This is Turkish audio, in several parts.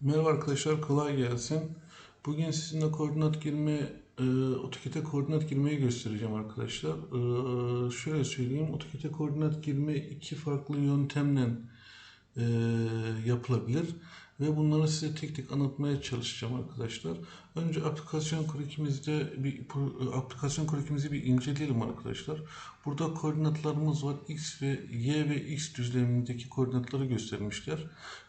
Merhaba arkadaşlar, kolay gelsin. Bugün sizinle koordinat girme, e, AutoCAD'e koordinat girmeyi göstereceğim arkadaşlar. E, şöyle söyleyeyim, AutoCAD'e koordinat girme iki farklı yöntemle e, yapılabilir. Ve bunları size tek tek anlatmaya çalışacağım arkadaşlar. Önce aplikasyon kurikimizde bir aplikasyon kurikimizi bir inceleyelim arkadaşlar. Burada koordinatlarımız var. X ve Y ve X düzlemindeki koordinatları göstermişler.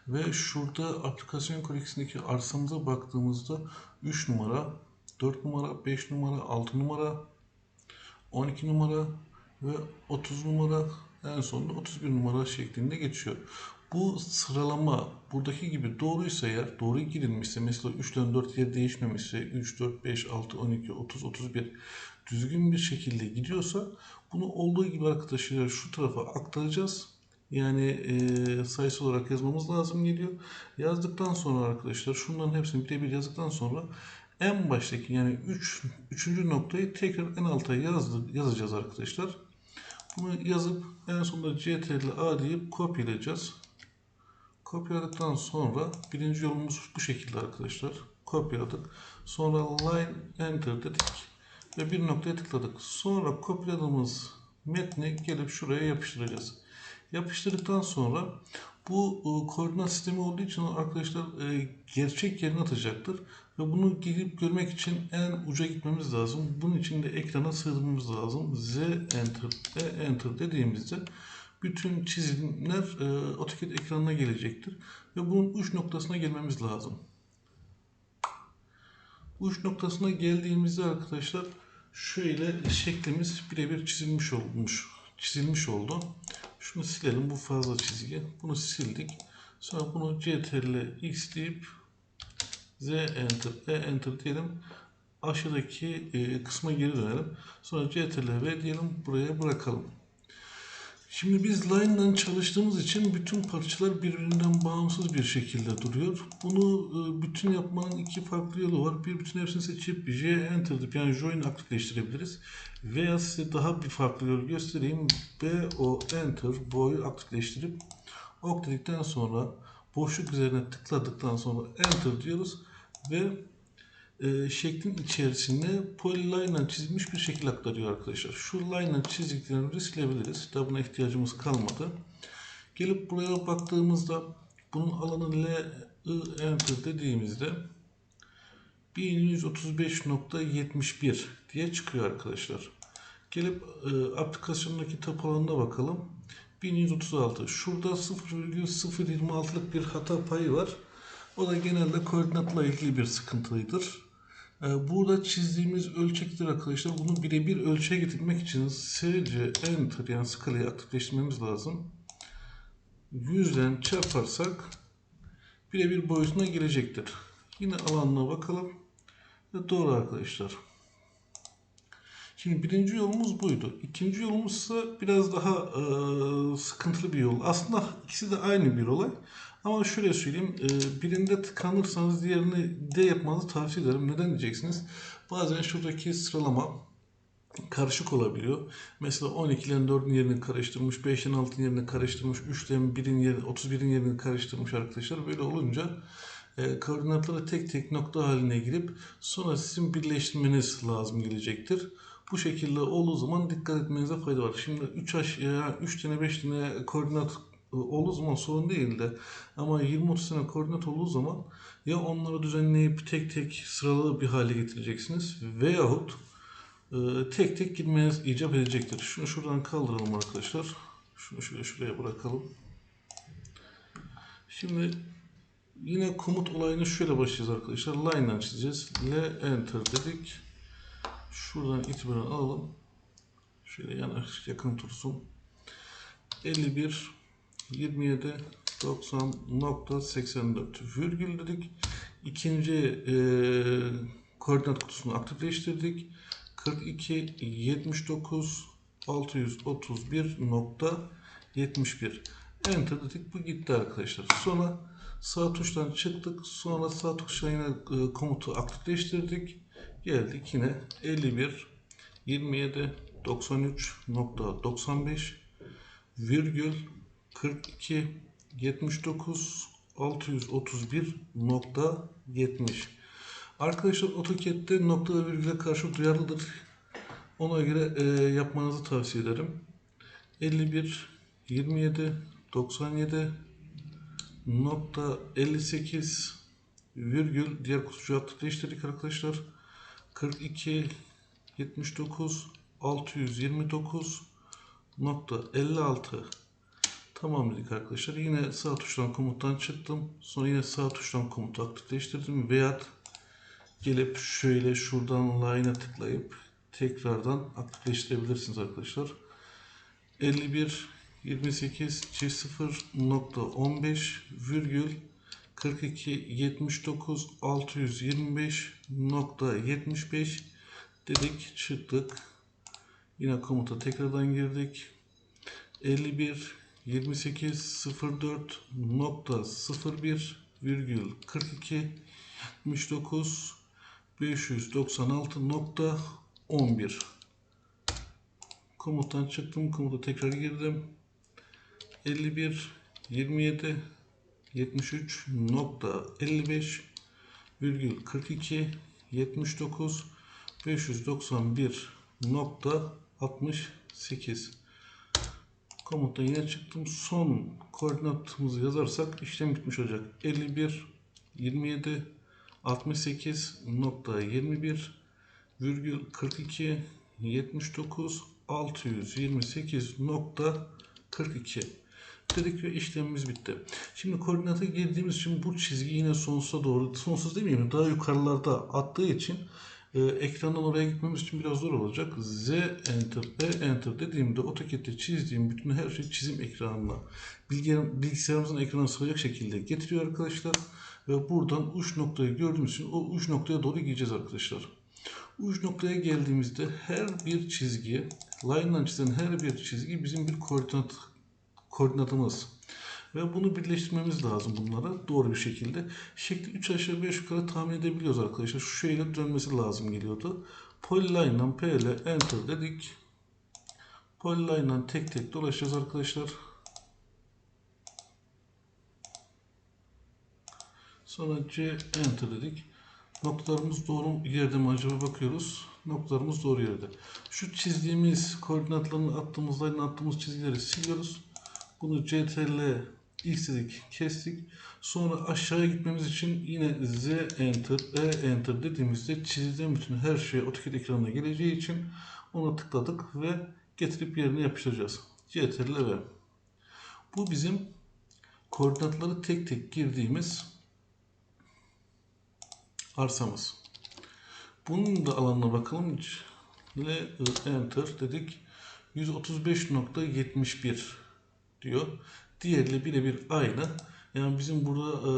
Ve şurada aplikasyon kurikisindeki arsamıza baktığımızda 3 numara, 4 numara, 5 numara, 6 numara, 12 numara ve 30 numara en sonunda 31 numara şeklinde geçiyor. Bu sıralama buradaki gibi doğruysa eğer doğru girilmişse mesela 3'ten 4 yer değişmemişse 3, 4, 5, 6, 12, 30, 31 düzgün bir şekilde gidiyorsa bunu olduğu gibi arkadaşlar şu tarafa aktaracağız. Yani e, sayısı olarak yazmamız lazım geliyor. Yazdıktan sonra arkadaşlar şunların hepsini birebir yazdıktan sonra en baştaki yani 3. Üç, 3. noktayı tekrar en alta yazdı, yazacağız arkadaşlar. Bunu yazıp en sonunda CTRL A deyip kopyalayacağız. Kopyaladıktan sonra birinci yolumuz bu şekilde arkadaşlar. Kopyaladık. Sonra line enter dedik ve bir noktaya tıkladık. Sonra kopyaladığımız metni gelip şuraya yapıştıracağız. Yapıştırdıktan sonra bu e, koordinat sistemi olduğu için arkadaşlar e, gerçek yerine atacaktır. Ve bunu gelip görmek için en uca gitmemiz lazım. Bunun için de ekrana sığdırmamız lazım. Z enter, E enter dediğimizde bütün çizimler e, AutoCAD ekranına gelecektir. Ve bunun uç noktasına gelmemiz lazım. Uç noktasına geldiğimizde arkadaşlar şöyle şeklimiz birebir çizilmiş olmuş. Çizilmiş oldu. Şunu silelim. Bu fazla çizgi. Bunu sildik. Sonra bunu CTRL X deyip Z enter, E enter diyelim. Aşağıdaki e, kısma geri dönelim. Sonra CTRL V diyelim. Buraya bırakalım. Şimdi biz line'dan çalıştığımız için bütün parçalar birbirinden bağımsız bir şekilde duruyor. Bunu e, bütün yapmanın iki farklı yolu var. Bir bütün hepsini seçip J enter deyip yani join aktifleştirebiliriz. Veya size daha bir farklı yol göstereyim. B O enter boyu aktifleştirip ok dedikten sonra boşluk üzerine tıkladıktan sonra enter diyoruz ve e, şeklin içerisinde polyline çizilmiş bir şekil aktarıyor arkadaşlar. Şu line çizdiklerini silebiliriz. Daha buna ihtiyacımız kalmadı. Gelip buraya baktığımızda bunun alanı L, I, enter dediğimizde 1135.71 diye çıkıyor arkadaşlar. Gelip e, aplikasyondaki tab alanına bakalım. 1136. Şurada 0,026'lık bir hata payı var. O da genelde koordinatla ilgili bir sıkıntıydır. Ee, Burada çizdiğimiz ölçektir arkadaşlar. Bunu birebir ölçüye getirmek için SC Enter yani skalayı aktifleştirmemiz lazım. 100'den çarparsak birebir boyutuna gelecektir. Yine alanına bakalım. Doğru arkadaşlar. Şimdi birinci yolumuz buydu. İkinci yolumuz ise biraz daha e, sıkıntılı bir yol. Aslında ikisi de aynı bir olay. Ama şöyle söyleyeyim. e, birinde tıkanırsanız diğerini de yapmanızı tavsiye ederim. Neden diyeceksiniz? Bazen şuradaki sıralama karışık olabiliyor. Mesela 12'lerin 4'ün yerini karıştırmış, 5'in 6'ın yerini karıştırmış, 3'lerin 1'in yerini, 31'in yerini karıştırmış arkadaşlar. Böyle olunca e, koordinatları tek tek nokta haline girip sonra sizin birleştirmeniz lazım gelecektir. Bu şekilde olduğu zaman dikkat etmenize fayda var. Şimdi 3 aşağıya 3 tane 5 tane koordinat olduğu zaman sorun değil de ama 20-30 tane koordinat olduğu zaman ya onları düzenleyip tek tek sıralı bir hale getireceksiniz veyahut e, tek tek girmeniz icap edecektir. Şunu şuradan kaldıralım arkadaşlar. Şunu şöyle şuraya bırakalım. Şimdi yine komut olayını şöyle başlayacağız arkadaşlar. Line'dan çizeceğiz. L enter dedik. Şuradan itibaren alalım. Şöyle yana yakın dursun. 51 27 90.84 virgül dedik. İkinci e, koordinat kutusunu aktifleştirdik. 42 79 631.71 Enter dedik. Bu gitti arkadaşlar. Sonra sağ tuştan çıktık. Sonra sağ tuştan yine e, komutu aktifleştirdik. Geldik yine 51 27 93.95 virgül 42 79 631.70 Arkadaşlar AutoCAD'de nokta ve virgüle karşı duyarlıdır. Ona göre e, yapmanızı tavsiye ederim. 51 27 97 nokta 58 virgül diğer kutucuğu aktifleştirdik arkadaşlar. 42 79 629 nokta 56 tamam dedik arkadaşlar. Yine sağ tuştan komuttan çıktım. Sonra yine sağ tuştan komutu aktifleştirdim. Veyahut gelip şöyle şuradan line'a tıklayıp tekrardan aktifleştirebilirsiniz arkadaşlar. 51 28 0 nokta 15 virgül 42 79 625 nokta 75 dedik çıktık. Yine komuta tekrardan girdik. 51 28 04 nokta 01 virgül 42 79 596 nokta 11 komuttan çıktım komuta tekrar girdim. 51 27 73 nokta 55 virgül 42 79 591 nokta 68 komutta yine çıktım. Son koordinatımızı yazarsak işlem bitmiş olacak. 51 27 68 nokta 21 virgül 42 79 628 nokta 42 dedik ve işlemimiz bitti. Şimdi koordinata girdiğimiz için bu çizgi yine sonsuza doğru, sonsuz demeyeyim daha yukarılarda attığı için e, ekrandan oraya gitmemiz için biraz zor olacak. Z enter, E enter dediğimde AutoCAD'de çizdiğim bütün her şey çizim ekranına bilgisayar, bilgisayarımızın ekranına sığacak şekilde getiriyor arkadaşlar. Ve buradan uç noktayı gördüğümüz için o uç noktaya doğru gideceğiz arkadaşlar. Uç noktaya geldiğimizde her bir çizgi, line'dan çizilen her bir çizgi bizim bir koordinat koordinatımız. Ve bunu birleştirmemiz lazım bunlara doğru bir şekilde. Şekli 3 aşağı 5 yukarı tahmin edebiliyoruz arkadaşlar. Şu şekilde dönmesi lazım geliyordu. Polyline'dan P ile Enter dedik. Polyline'dan tek tek dolaşacağız arkadaşlar. Sonra C Enter dedik. Noktalarımız doğru yerde mi acaba bakıyoruz. Noktalarımız doğru yerde. Şu çizdiğimiz koordinatlarını attığımız line attığımız çizgileri siliyoruz. Bunu CTRL X dedik kestik. Sonra aşağıya gitmemiz için yine Z Enter, E Enter dediğimizde çizilen bütün her şey AutoCAD ekranına geleceği için ona tıkladık ve getirip yerine yapıştıracağız. CTRL V. Bu bizim koordinatları tek tek girdiğimiz arsamız. Bunun da alanına bakalım. L Enter dedik. 135.71 diyor. Diğeriyle birebir aynı. Yani bizim burada e,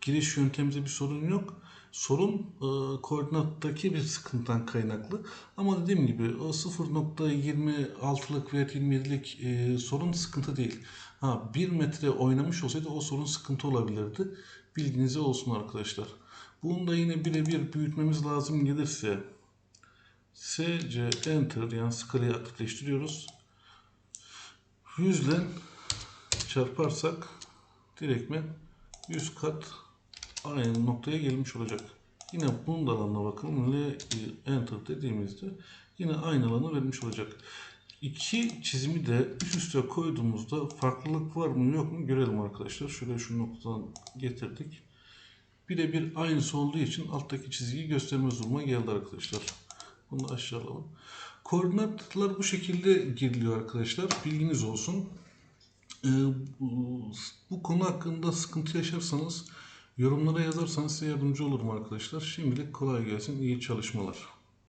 giriş yöntemimizde bir sorun yok. Sorun e, koordinattaki bir sıkıntıdan kaynaklı. Ama dediğim gibi o 0.26'lık veya 27'lik e, sorun sıkıntı değil. Ha 1 metre oynamış olsaydı o sorun sıkıntı olabilirdi. Bilginize olsun arkadaşlar. Bunu da yine birebir büyütmemiz lazım gelirse SC Enter yani skalayı aktifleştiriyoruz. 100 ile çarparsak direktmen 100 kat aynı noktaya gelmiş olacak. Yine bunun da alanına bakalım. L Enter dediğimizde yine aynı alanı vermiş olacak. İki çizimi de üst üste koyduğumuzda farklılık var mı yok mu görelim arkadaşlar. Şöyle şu noktadan getirdik. Birebir aynısı olduğu için alttaki çizgiyi gösterme duruma geldi arkadaşlar. Bunu aşağı alalım. Koordinatlar bu şekilde giriliyor arkadaşlar. Bilginiz olsun. Ee, bu, bu konu hakkında sıkıntı yaşarsanız yorumlara yazarsanız size yardımcı olurum arkadaşlar. Şimdilik kolay gelsin. İyi çalışmalar.